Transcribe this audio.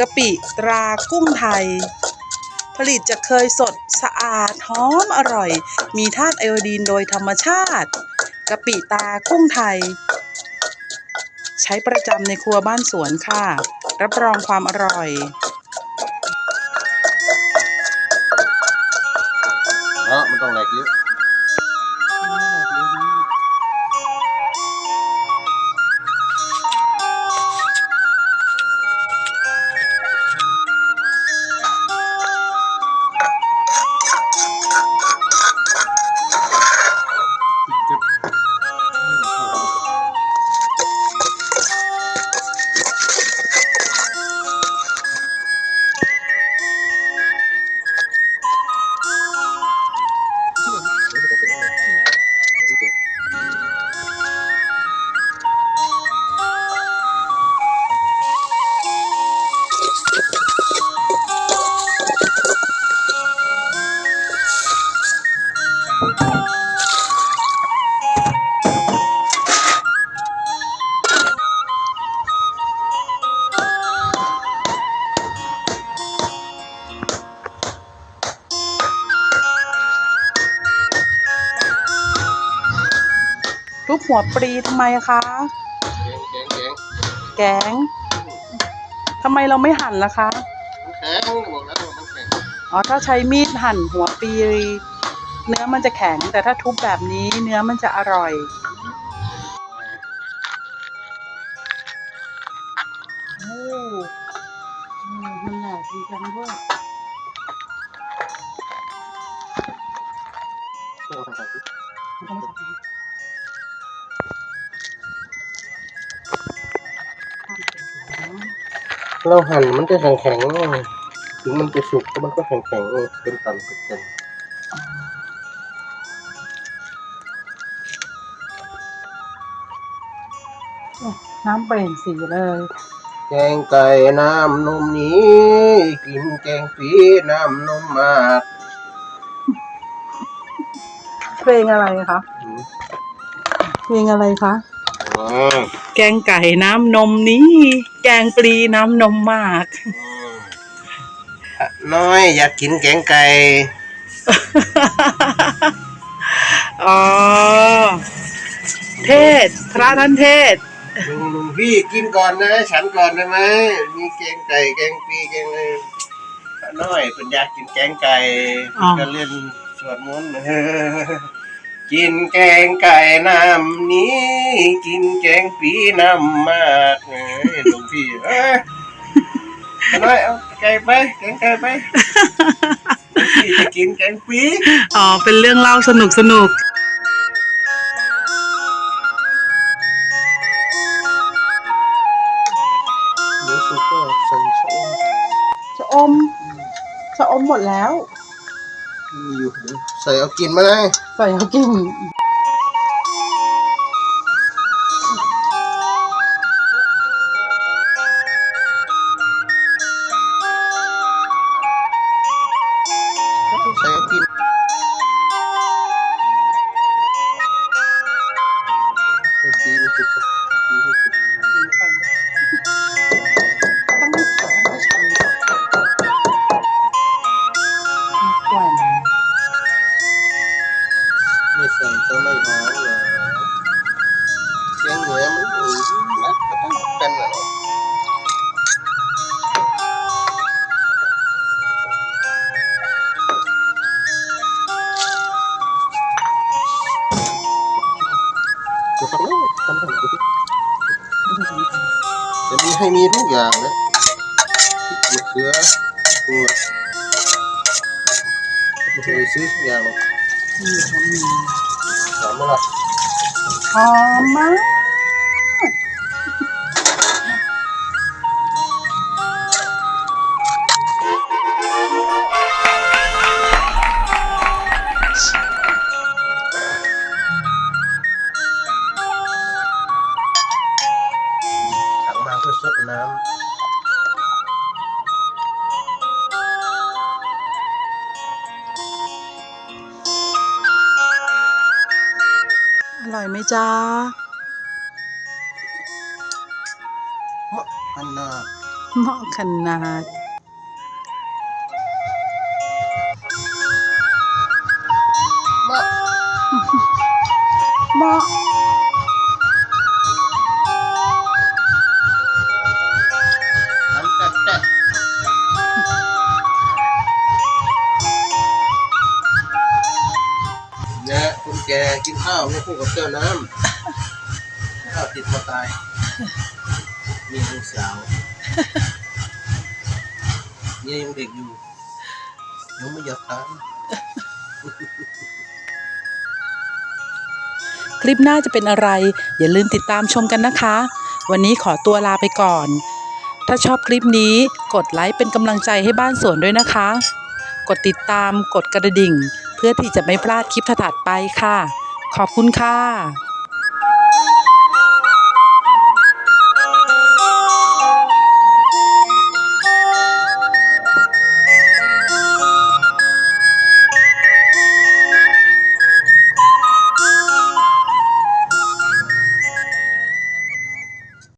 กะปิตรากุ้งไทย ผลิตจากเคยสดสะอาดหอมอร่อย มีธาตุไอโอดีนโดยธรรมชาติกะปิตากุ้งไทย ใช้ประจำในครัวบ้านสวนค่ะ รับรองความอร่อยเนาะมันต้องแหลกเยอะ หัวปรีทำไมคะแกงแกงแกงทำไมเราไม่หั่นล่ะคะแข็งบอกแล้วมันแข็งอ๋อถ้าใช้มีดหั่นหัวปลีเนื้อมันจะแข็ง แต่ถ้าทุบแบบนี้เนื้อมันจะอร่อยโอ้มันแหลกดีจังด้วย เราหั่นมันจะแข็งแข็งๆถึงมันจะสุกก็มันก็แข็งแข็งๆเป็นตันเป็นตันน้ำเปลี่ยนสีเลย แกงไก่น้ำนมนี้ กินแกงปีน้ำนมมากเพลงอะไรคะ เพลงอะไรคะ อืมแกงไก่น้ำนมนี้ แกงปลีน้ำนมมาก น้อยอยากกินแกงไก่ อ๋อ เทศ พระท่านเทศลุงลุงพี่กินก่อนนะ ฉันก่อนได้ไหมมีแกงไก่แกงปีแกงอะไรน้อยเป็นอยากกินแกงไก่อ๋อก็เล่นสวดมนต์ กินแกงไก่น้ำนี้ กินแกงปีน้ำมากเอ้ยหลวงพี่เอ้ยน้อยเอาไก่ไปแกงไก่ไปหลวงพี่จะกินแกงปีอ๋อ เป็นเรื่องเล่าสนุกสนุกเดี๋ยวสุกก็ใส่ชะอมชะอมชะอมหมดแล้ว มีอยู่เดี๋ยวใส่เอากินมาเลย ใส่เขากิน จะมีให้มีทุกอย่างนะพริกมะเขือตัวไม่เคยซื้อทุกอย่างหรอกถามมาละหอมมาก อร่อยไหมจ๊ะำเพราะอันน่ะเหมาะขนาด คนแก่กินข้าวไม่คู่กับแก้วน้ำข้าวติดมาตาย มีลูกสาวเนี่ยยังเด็กอยู่ยังไม่อยากตายคลิปหน้าจะเป็นอะไร อย่าลืมติดตามชมกันนะคะ วันนี้ขอตัวลาไปก่อน ถ้าชอบคลิปนี้กดไลค์เป็นกำลังใจให้บ้านสวนด้วยนะคะ กดติดตามกดกระดิ่ง เพื่อที่จะไม่พลาดคลิปถัดไปค่ะ ขอบคุณค่ะ